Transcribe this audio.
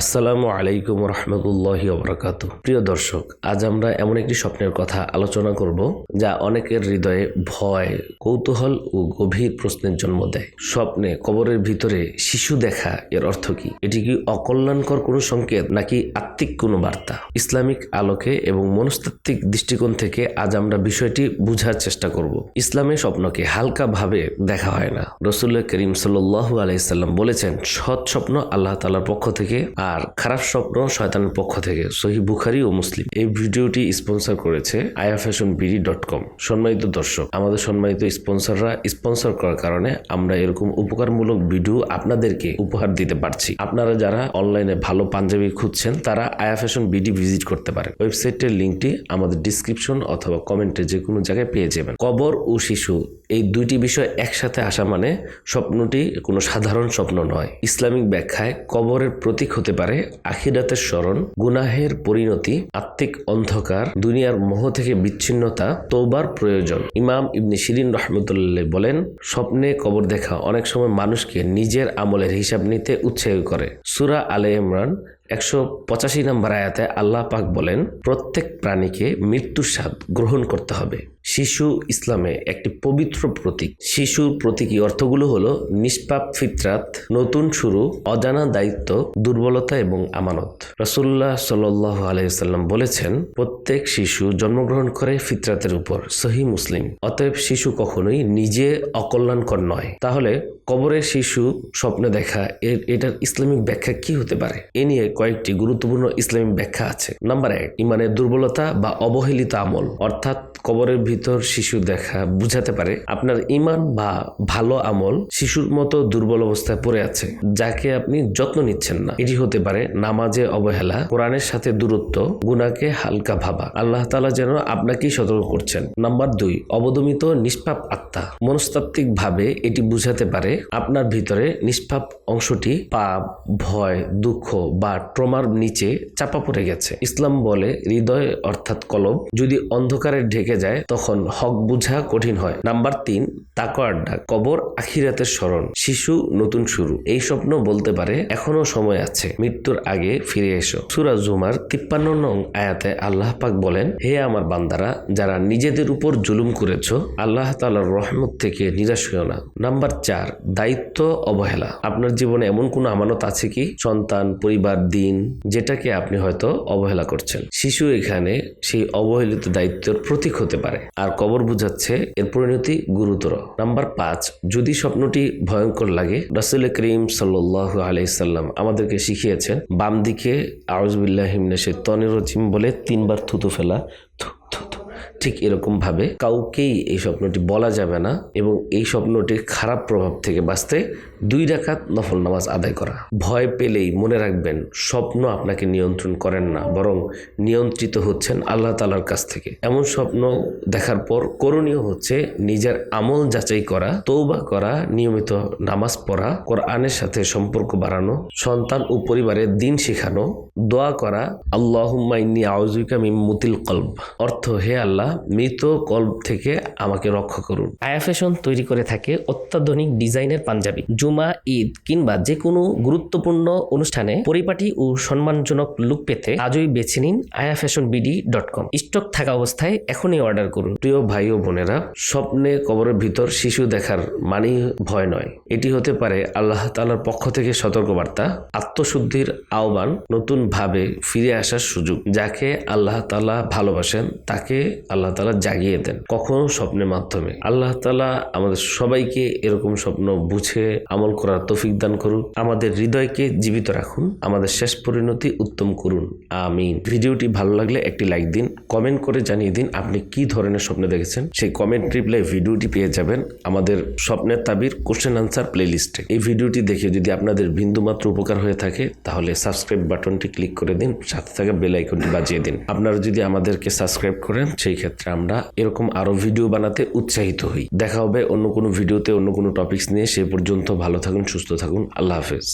আসসালামু আলাইকুম রহমতুল্লাহ বরকাত প্রিয় দর্শক, আজ আমরা এমন একটি স্বপ্নের কথা আলোচনা করব যা অনেকের হৃদয়ে ভয়, কৌতূহল ও গভীর প্রশ্নের জন্ম দেয়। স্বপ্নে কবরের ভিতরে শিশু দেখা এর অর্থ কি? এটি কি অকল্যাণকর কোনো সংকেত নাকি আত্মিক কোনো বার্তা? ইসলামিক আলোকে এবং মনস্তাত্ত্বিক দৃষ্টিকোণ থেকে আজ আমরা বিষয়টি বুঝার চেষ্টা করব। ইসলামে স্বপ্নকে হালকাভাবে দেখা হয় না। রসুল্লাহ করিম সাল্লু আলাইসাল্লাম বলেছেন, সৎ স্বপ্ন আল্লাহ তালার পক্ষ থেকে আর খারাপ স্বপ্ন শয়তানের পক্ষ থেকে। সহি বুখারি ও মুসলিম। এই ভিডিওটি স্পন্সর করেছে আয়া ফ্যাশন বিডি ডট কম। সম্মানিত দর্শক, আমাদের সম্মানিত স্পন্সররা স্পন্সর করার কারণে আমরা এরকম উপকারমূলক ভিডিও আপনাদেরকে উপহার দিতে পারছি। আপনারা যারা অনলাইনে ভালো পাঞ্জাবি খুঁজছেন, তারা আয়া ফ্যাশন বিডি ভিজিট করতে পারেন। ওয়েবসাইটের লিঙ্কটি আমাদের ডিসক্রিপশন অথবা কমেন্টে যে কোনো জায়গায় পেয়ে যাবেন। কবর ও শিশু এই দুইটি বিষয় একসাথে আসা মানে স্বপ্নটি কোনো সাধারণ স্বপ্ন নয়। ইসলামিক ব্যাখ্যায় কবরের প্রতীক হতে পারে আখিরাতের স্মরণ, গুনাহের পরিণতি, আত্মিক অন্ধকার, দুনিয়ার মোহ থেকে বিচ্ছিন্নতা তৌবার প্রয়োজন। ইমাম ইবনে শিরিন রহমতুল্লাহ বলেন, স্বপ্নে কবর দেখা অনেক সময় মানুষকে নিজের আমলের হিসাব নিতে উৎসাহ করে। সুরা আলে ইমরান একশো পঁচাশি নম্বর আয়াতে আল্লাহ পাক বলেন, প্রত্যেক প্রাণীকে মৃত্যুর স্বাদ গ্রহণ করতে হবে। শিশু ইসলামে একটি পবিত্র প্রতীক। শিশুর প্রতীকী অর্থগুলো হলো নিষ্পাপ ফিতরাত, নতুন শুরু, অজানা দায়িত্ব, দুর্বলতা এবং আমানত। রসুল্লাহ সাল আলাইসাল্লাম বলেছেন, প্রত্যেক শিশু জন্মগ্রহণ করে ফিতরাতের উপর সহি মুসলিম, অতএব শিশু কখনোই নিজে অকল্যাণকর নয়। তাহলে কবরে শিশু স্বপ্নে দেখা, এর, এটার ইসলামিক ব্যাখ্যা কি হতে পারে? এ নিয়ে কয়েকটি গুরুত্বপূর্ণ ইসলামিক ব্যাখ্যা আছে। নাম্বার এক, ইমানের দুর্বলতা বা অবহেলিত আমল, অর্থাৎ কবরের ভিতর শিশু দেখা বুঝাতে পারে আপনার ইমান বা ভালো আমল শিশুর মতো দুর্বল অবস্থায় পড়ে আছে, যাকে আপনি যত্ন নিচ্ছেন না। এটি হতে পারে নামাজে অবহেলা, কোরআনের সাথে দূরত্ব, গুনাকে হালকা ভাবা। আল্লাহ তালা যেন আপনাকেই সতর্ক করছেন। নাম্বার দুই, অবদমিত নিষ্পাপ আত্মা। মনস্তাত্ত্বিক ভাবে এটি বুঝাতে পারে আপনার ভিতরে নিষ্পাপ অংশটি পাপ ভয়, দুঃখ বা ট্রমার নিচে চাপা পড়ে গেছে। ইসলাম বলে, হৃদয় অর্থাৎ কলব, যদি অন্ধকারে ঢেকে যায়, তখন হক বুঝা কঠিন হয়। নাম্বার তিন তাকওয়ার ডাক কবর আখিরাতের স্মরণ, শিশু নতুন শুরু। এই স্বপ্ন বলতে পারে, এখনও সময় আছে, মৃত্যুর আগে ফিরে এসো। সুরা জুমার তিপ্পান্ন নং আয়াতে আল্লাহ পাক বলেন, হে আমার বান্দারা, যারা নিজেদের উপর জুলুম করেছ, আল্লাহ তালার রহমত থেকে নিরাশ হইও না। নাম্বার চার দায়িত্ব অবহেলা। আপনার জীবনে এমন কোনো আমানত আছে কি? সন্তান, পরিবার, দিন, যেটাকে আপনি হয়তো অবহেলা করছেন। শিশু এখানে সেই অবহেলিত দায়িত্বের প্রতীক হতে পারে। আর কবর বুঝাচ্ছে এর পরিণতি গুরুতর। নাম্বার পাঁচ, যদি স্বপ্নটি ভয়ঙ্কর লাগে, রাসুল করিম সাল্লাহ আলাইসাল্লাম আমাদেরকে শিখিয়েছেন বাম দিকে আউজবিল্লাহ হিমনে সে তনিরজিম বলে তিনবার থুতু ফেলা থু। ঠিক এরকম ভাবে কাউকেই এই স্বপ্নটি বলা যাবে না এবং এই স্বপ্নটির খারাপ প্রভাব থেকে বাঁচতে দুই রাকাত নফল নামাজ আদায় করা। ভয় পেলেই মনে রাখবেন, স্বপ্ন আপনাকে নিয়ন্ত্রণ করেন না, বরং নিয়ন্ত্রিত হচ্ছেন আল্লাহ তালার কাছ থেকে। এমন স্বপ্ন দেখার পর করণীয় হচ্ছে নিজের আমল যাচাই করা তৌবা করা, নিয়মিত নামাজ পড়া, কোরআনের সাথে সম্পর্ক বাড়ানো, সন্তান ও পরিবারের দিন শেখানো, দোয়া করা, আল্লাহুম্মা ইন্নি মুতিল কলব। অর্থ, হে আল্লাহ মৃত কল্প থেকে আমাকে রক্ষা করুন। আয়া ফ্যাশন তৈরি করে থাকে অত্যাধুনিক ডিজাইনের পাঞ্জাবি। জুমা ঈদ কিংবা যে কোনো গুরুত্বপূর্ণ অনুষ্ঠানে পরিপাটি ও সম্মানজনক লুক পেতে আজই বেছে নিন Aaya fashion BD dot com stock থাকা অবস্থায় এখনই অর্ডার করুন। প্রিয় ভাই ও বোনেরা স্বপ্নে কবরের ভিতর শিশু দেখার মানেই ভয় নয়। এটি হতে পারে আল্লাহ তালার পক্ষ থেকে সতর্কবার্তা আত্মশুদ্ধির আহ্বান নতুন ভাবে ফিরে আসার সুযোগ যাকে আল্লাহ তালা ভালোবাসেন তাকে আল্লাহ তালা জাগিয়ে দেন, কখনো স্বপ্নের মাধ্যমে। আল্লাহ তালা আমাদের সবাইকে এরকম স্বপ্ন বুঝে আমল করার তৌফিক দান করুন। আমাদের হৃদয়কে জীবিত রাখুন। আমাদের শেষ পরিণতি উত্তম করুন। আমিন। ভিডিওটি ভালো লাগলে একটি লাইক দিন, কমেন্ট করে জানিয়ে দিন আপনি কি ধরনের স্বপ্ন দেখেছেন। সেই কমেন্ট রিপ্লাই ভিডিওটি পেয়ে যাবেন আমাদের স্বপ্নের তাবির কোশ্চেন আনসার প্লেলিস্টে। এই ভিডিওটি দেখে যদি আপনাদের বিন্দুমাত্র উপকার হয়ে থাকে, তাহলে সাবস্ক্রাইব বাটনটি ক্লিক করে দিন, সাথে থাকা বেল আইকনটি বাজিয়ে দিন। আপনারা যদি আমাদেরকে সাবস্ক্রাইব করেন, সেই ক্ষেত্রে আমরা এরকম আরও ভিডিও বানাতে উৎসাহিত হই। দেখা হবে অন্য কোনো ভিডিওতে অন্য কোনো টপিকস নিয়ে। সে পর্যন্ত ভালো থাকুন, সুস্থ থাকুন। আল্লাহ হাফেজ।